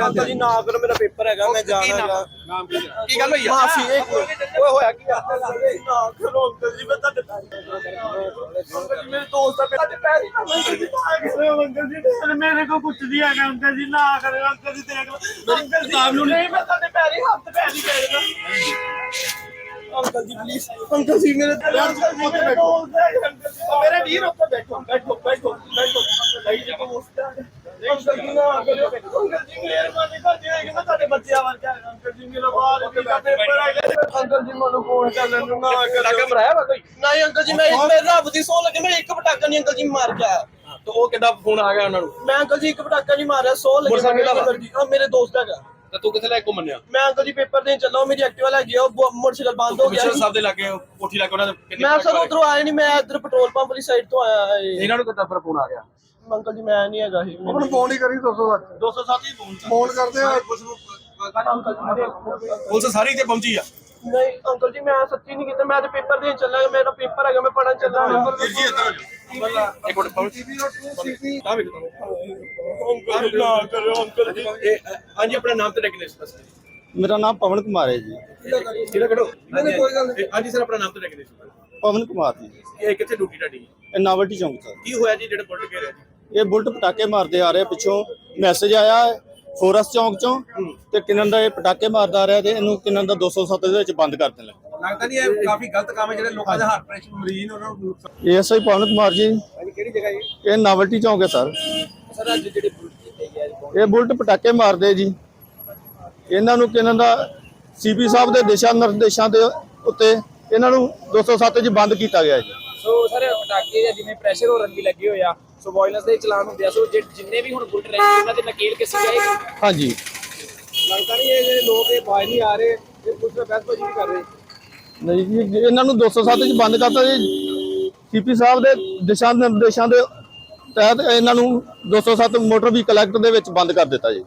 Uncle ਜੀ ਨਾ ਕਰੋ ਮੇਰਾ ਪੇਪਰ ਹੈਗਾ ਮੈਂ ਜਾਣਾ ਨਾਮ? ਕੀ ਹੈ? ਕੀ ਗੱਲ ਹੋਈ ਆ? ਮਾਫੀ। ਓਏ ਹੋਇਆ ਕੀ ਆ? ਨਾ ਕਰੋ ਅੰਕਲ ਜੀ ਮੈਂ ਤੁਹਾਡੇ ਅੰਕਲ ਜੀ ਮੇਰੇ ਦੋਸਤ ਦਾ ਤੁਹਾਡੇ ਪੈਰ ਹੀ ਅੰਕਲ ਜੀ ਨਾ ਕਰੋ ਅੰਕਲ ਜੀ। ਮੇਰੇ ਕੋ ਕੁਝ ਨਹੀਂ ਹੈਗਾ ਅੰਕਲ ਜੀ। ਨਾ ਕਰੋ ਅੰਕਲ ਜੀ ਦੇਖ ਲਓ। ਅੰਕਲ ਜੀ ਨਹੀਂ ਮੈਂ ਤੁਹਾਡੇ ਪੈਰ ਹੀ ਹੱਥ ਪੈਰ ਹੀ ਫੇਰਨਾ uncle ji please uncle ji ਮੇਰੇ ਅੰਕਲ ਜੀ ਮੇਰੇ ਜੀ ਮੇਰੇ ਵੀਰ ਉੱਤੇ ਬੈਠੋ। ਬੈਠੋ ਬੈਠੋ ਬੈਠੋ। ਭਾਈ ਜੀ ਦੋਸਤ ਹੈ ਅੰਕਲ ਜੀ ਨਾ ਕਰਿਓ ਅੰਕਲ ਜੀ ਮਿਹਰਬਾਨੀ ਕਰ ਜਿਵੇਂ ਕਿ ਮੈਂ ਤੁਹਾਡੇ ਬੱਚਿਆਂ ਵਰਗਾ ਹੈਗਾ। ਅੰਕਲ ਜੀ ਮੇਰਾ ਪੇਪਰ ਹੈਗਾ ਅੰਕਲ ਜੀ ਮੈਨੂੰ ਫੋਨ ਕਰ ਲੈਣ ਨੂੰ ਨਾ ਪਟਾਕਾ ਮਰਾਇਆ ਵਾ ਕੋਈ? ਨਹੀਂ ਅੰਕਲ ਜੀ ਮੈਂ ਮੈਂ ਰੱਬ ਦੀ ਸੌ ਲੱਗੇ ਮੈਂ ਇੱਕ ਪਟਾਕਾ ਨਹੀਂ ਅੰਕਲ ਜੀ ਮਾਰ ਗਿਆ ਤੇ ਉਹ ਕਿੱਦਾਂ ਫੋਨ ਆ ਗਿਆ ਉਹਨਾਂ ਨੂੰ? ਮੈਂ ਅੰਕਲ ਜੀ ਇੱਕ ਪਟਾਕਾ ਨਹੀਂ ਮਾਰਿਆ ਸੌ ਲੱਗੇ ਮੋਟਰਸਾਈਕਲ ਦਾ ਵਾ? ਅੰਕਲ ਜੀ। ਹਾਂ ਮੇਰੇ ਦੋਸਤ ਹੈਗਾ। ਤੇ ਤੂੰ ਕਿੱਥੇ ਲੈ ਕੇ ਘੁੰਮਣਿਆ ਮੈਂ ਅੰਕਲ ਜੀ ਪੇਪਰ ਦੇਣ ਚੱਲਾ ਉਹ ਮੇਰੀ ਐਕਟਿਵਾ ਲੱਗੀ ਆ ਉਹ ਬ- ਮੋਟਰਸਾਈਕਲ ਬੰਦ ਹੋ ਗਿਆ ਕਮਿਸ਼ਨਰ ਸੀ। ਸਾਹਿਬ ਦੇ ਲਾਗੇ ਕੋਠੀ ਲਾਗੇ ਉਹਨਾਂ ਦੇ ਕਿੰਨੇ ਮੈਂ ਸਰ ਉਧਰੋਂ ਆਇਆ ਨਹੀਂ ਮੈਂ ਇੱਧਰ ਪੈਟਰੋਲ ਪੰਪ ਵਾਲੀ ਸਾਈਡ ਤੋਂ ਆਇਆ ਇਹ। ਇਹਨਾਂ ਨੂੰ ਕਿੱਦਾਂ ਫਿਰ ਫੋਨ ਆ ਗਿਆ? ਅੰਕਲ ਜੀ ਮੈਂ ਨਹੀਂ ਹੈਗਾ ਸੀ ਹੁਣ ਫੋਨ ਹੀ ਕਰੀ 207 207 ਹੀ ਫੋਨ ਫੋਨ ਕਰਦੇ ਆ। ਪੁਲਿਸ ਸਾਰੀ ਤੇ ਪਹੁੰਚੀ ਆ। ਨਹੀਂ ਅੰਕਲ ਜੀ ਮੈਂ ਸੱਚੀ ਨਹੀਂ ਕੀਤਾ। ਮੈਂ ਤੇ ਪੇਪਰ ਦੇਣ ਚੱਲਾ ਮੇਰਾ ਪੇਪਰ ਹੈਗਾ ਮੈਂ ਪੜਨ ਚੱਲਾ ਇੱਕ ਮਿੰਟ ਪਹੁੰਚੀ। ਤਾਂ ਵੀ ਅੰਕਲ ਜੀ ਨਾ ਕਰਿਓ ਅੰਕਲ ਜੀ। ਇਹ ਹਾਂਜੀ ਆਪਣਾ ਨਾਮ ਤੇ ਮੇਰਾ ਨਾਮ ਪਵਨ ਕੁਮਾਰ ਹੈ ਜੀ। ਖੜੋ ਹਾਂਜੀ ਕੋਈ ਗੱਲ ਨਹੀਂ। ਹਾਂਜੀ ਸਰ ਆਪਣਾ ਨਾਮ ਤੇ ਡੈਗਨੇਸ਼ਨ ਪਵਨ ਕੁਮਾਰ ਜੀ। ਇਹ ਕਿੱਥੇ ਡਿਊਟੀ ਤੁਹਾਡੀ? ਇਹ ਨਾਵਲਟੀ ਚੌਂਕ ਤੋਂ ਕੀ ਹੋਇਆ ਜੀ ਜਿਹੜੇ ਬੁਲਟ ਘੇਰਿਆ ਜੀ? ਇਹ ਬੁਲਟ ਪਟਾਕੇ ਮਾਰਦੇ ਆ ਰਹੇ ਪਿੱਛੋਂ। ਮੈਸੇਜ ਆਇਆ ਹੈ ਫੋਰਸ ਚੌਂਕ ਚੋਂ ਤੇ ਕਿੰਨਨ ਦਾ ਇਹ ਪਟਾਕੇ ਮਾਰਦਾ ਰਿਹਾ ਤੇ ਇਹਨੂੰ ਕਿੰਨਨ ਦਾ 207 ਦੇ ਵਿੱਚ ਬੰਦ ਕਰ ਦੇਣ। ਲੱਗਾ ਲੱਗਦਾ ਨਹੀਂ ਇਹ ਕਾਫੀ ਗਲਤ ਕੰਮ ਹੈ ਜਿਹੜੇ ਲੋਕਾਂ ਦੇ ਹਾਰਟ ਪ੍ਰੈਸ਼ਰ ਮਰੀਜ਼ ਨੇ ਉਹਨਾਂ ਨੂੰ ਏਐਸਆਈ ਪਵਨ ਕੁਮਾਰ ਜੀ। ਕਿਹੜੀ ਜਗ੍ਹਾ ਇਹ ਇਹ ਨਾਵਲਟੀ ਚੌਂਕ ਹੈ ਸਰ। ਸਰ ਅੱਜ ਜਿਹੜੇ ਇਹ ਬੁਲਟ ਪਟਾਕੇ ਮਾਰਦੇ ਜੀ। ਇਹਨਾਂ ਨੂੰ ਕਿੰਨਨ ਦਾ ਸੀਪੀ ਸਾਹਿਬ ਦੇ ਦਿਸ਼ਾ ਨਿਰਦੇਸ਼ਾਂ ਦੇ ਉੱਤੇ ਇਹਨਾਂ ਨੂੰ 207 ਚ ਬੰਦ ਕੀਤਾ ਗਿਆ ਜੀ। ਸੋ ਸਰ ਪਟਾਕੇ ਜਿਵੇਂ ਪ੍ਰੈਸ਼ਰ ਹੋਰਨ ਵੀ ਲੱਗੇ ਹੋਏ ਆ ਸੋ ਵਾਇਲੈਂਸ ਦੇ ਚਲਾਨ ਹੁੰਦੇ ਆ ਸੋ ਜਿ- ਜਿੰਨੇ ਵੀ ਹੁਣ ਬੁਲਟ ਰਹੇ ਉਹਨਾਂ ਦੇ ਨਕੇਲ ਕਿਸੇ ਜਾਏਗੀ ਹਾਂਜੀ। ਲੱਗਦਾ ਨਹੀਂ ਇਹ ਜਿਹੜੇ ਲੋਕ ਇਹ ਬਾਜ ਨਹੀਂ ਆ ਰਹੇ ਇਹ ਨਾਲ ਬਹਿਸਬਾਜ਼ੀ ਵੀ ਕਰ ਰਹੇ। ਨਹੀਂ ਜੀ ਇਹਨਾਂ ਨੂੰ 207 ਚ ਬੰਦ ਕਰਤਾ ਜੀ। ਸੀਪੀ ਸਾਹਿਬ ਦੇ ਦਿਸ਼ਾ ਨਿਰਦੇਸ਼ਾਂ ਦੇ ਤਹਿਤ ਇਹਨਾਂ ਨੂੰ 207 ਮੋਟਰ ਵਹੀਕਲ ਐਕਟ ਦੇ ਵਿੱਚ ਬੰਦ ਕਰ ਦਿੱਤਾ ਜੀ।